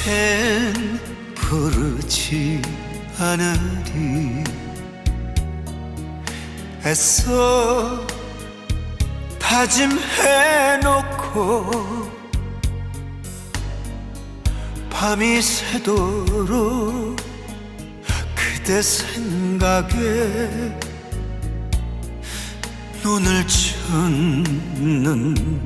이젠 부르지 않으리. 애써 다짐해놓고 밤이 새도록 그대 생각에 눈을 젓는다